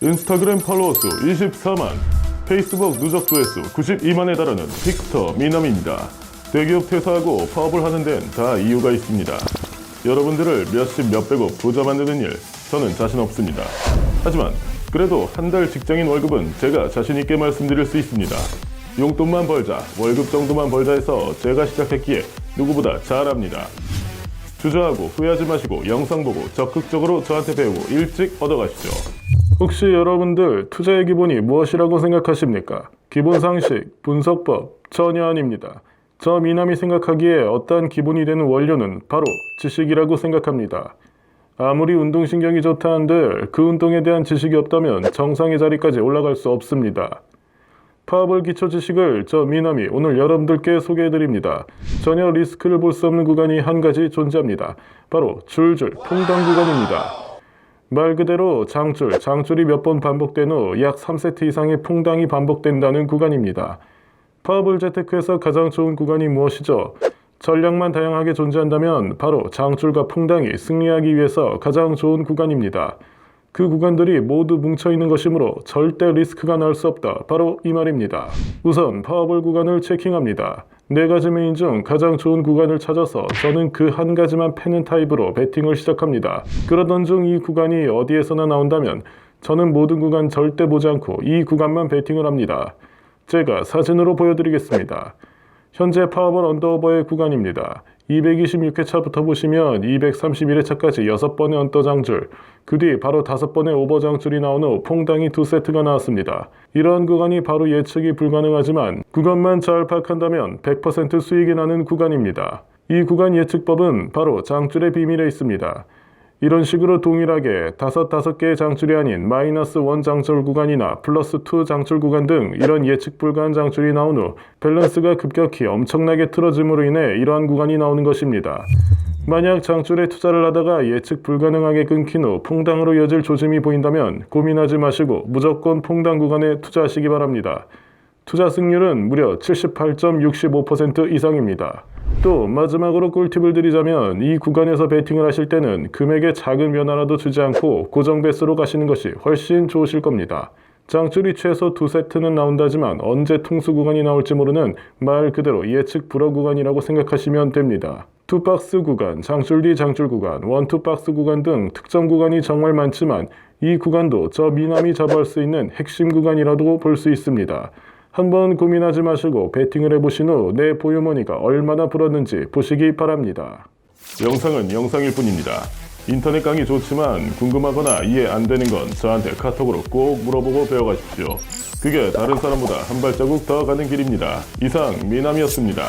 인스타그램 팔로워 수 24만, 페이스북 누적 조회수 92만에 달하는 픽터 미남입니다. 대기업 퇴사하고 파업을 하는 데는 다 이유가 있습니다. 여러분들을 몇십 몇백억 부자 만드는 일, 저는 자신 없습니다. 하지만 그래도 한 달 직장인 월급은 제가 자신 있게 말씀드릴 수 있습니다. 용돈만 벌자, 월급 정도만 벌자 해서 제가 시작했기에 누구보다 잘합니다. 주저하고 후회하지 마시고 영상 보고 적극적으로 저한테 배우고 일찍 얻어가시죠. 혹시 여러분들 투자의 기본이 무엇이라고 생각하십니까? 기본 상식, 분석법 전혀 아닙니다. 저 미남이 생각하기에 어떠한 기본이 되는 원료는 바로 지식이라고 생각합니다. 아무리 운동신경이 좋다 한들 그 운동에 대한 지식이 없다면 정상의 자리까지 올라갈 수 없습니다. 파워볼 기초 지식을 저 미남이 오늘 여러분들께 소개해드립니다. 전혀 리스크를 볼 수 없는 구간이 한 가지 존재합니다. 바로 줄줄 통당 구간입니다. 말 그대로 장줄, 장줄이 몇 번 반복된 후 약 3세트 이상의 풍당이 반복된다는 구간입니다. 파워볼 재테크에서 가장 좋은 구간이 무엇이죠? 전략만 다양하게 존재한다면 바로 장줄과 풍당이 승리하기 위해서 가장 좋은 구간입니다. 그 구간들이 모두 뭉쳐 있는 것이므로 절대 리스크가 날 수 없다. 바로 이 말입니다. 우선 파워볼 구간을 체킹합니다. 네 가지 메인 중 가장 좋은 구간을 찾아서 저는 그 한 가지만 패는 타입으로 배팅을 시작합니다. 그러던 중 이 구간이 어디에서나 나온다면 저는 모든 구간 절대 보지 않고 이 구간만 배팅을 합니다. 제가 사진으로 보여드리겠습니다. 현재 파워볼 언더오버의 구간입니다. 226회차부터 보시면 231회차까지 6번의 언더장줄, 그 뒤 바로 5번의 오버장줄이 나온 후 퐁당이 두 세트가 나왔습니다. 이러한 구간이 바로 예측이 불가능하지만 구간만 잘 파악한다면 100% 수익이 나는 구간입니다. 이 구간 예측법은 바로 장줄의 비밀에 있습니다. 이런 식으로 동일하게 다섯 다섯 개의 장줄이 아닌 마이너스 원 장줄 구간이나 플러스 투 장줄 구간 등 이런 예측 불가한 장줄이 나온 후 밸런스가 급격히 엄청나게 틀어짐으로 인해 이러한 구간이 나오는 것입니다. 만약 장줄에 투자를 하다가 예측 불가능하게 끊긴 후 퐁당으로 이어질 조짐이 보인다면 고민하지 마시고 무조건 퐁당 구간에 투자하시기 바랍니다. 투자 승률은 무려 78.65% 이상입니다. 또 마지막으로 꿀팁을 드리자면 이 구간에서 베팅을 하실 때는 금액의 작은 변화라도 주지 않고 고정 배수로 가시는 것이 훨씬 좋으실 겁니다. 장줄이 최소 두 세트는 나온다지만 언제 통수 구간이 나올지 모르는 말 그대로 예측 불허 구간이라고 생각하시면 됩니다. 투박스 구간, 장줄 뒤 장줄 구간, 원투박스 구간 등 특정 구간이 정말 많지만 이 구간도 저 미남이 잡을 수 있는 핵심 구간이라도 볼 수 있습니다. 한번 고민하지 마시고 베팅을 해보신 후 내 보유머니가 얼마나 불었는지 보시기 바랍니다. 영상은 영상일 뿐입니다. 인터넷 강의 좋지만 궁금하거나 이해 안 되는 건 저한테 카톡으로 꼭 물어보고 배워가십시오. 그게 다른 사람보다 한 발자국 더 가는 길입니다. 이상 미남이었습니다.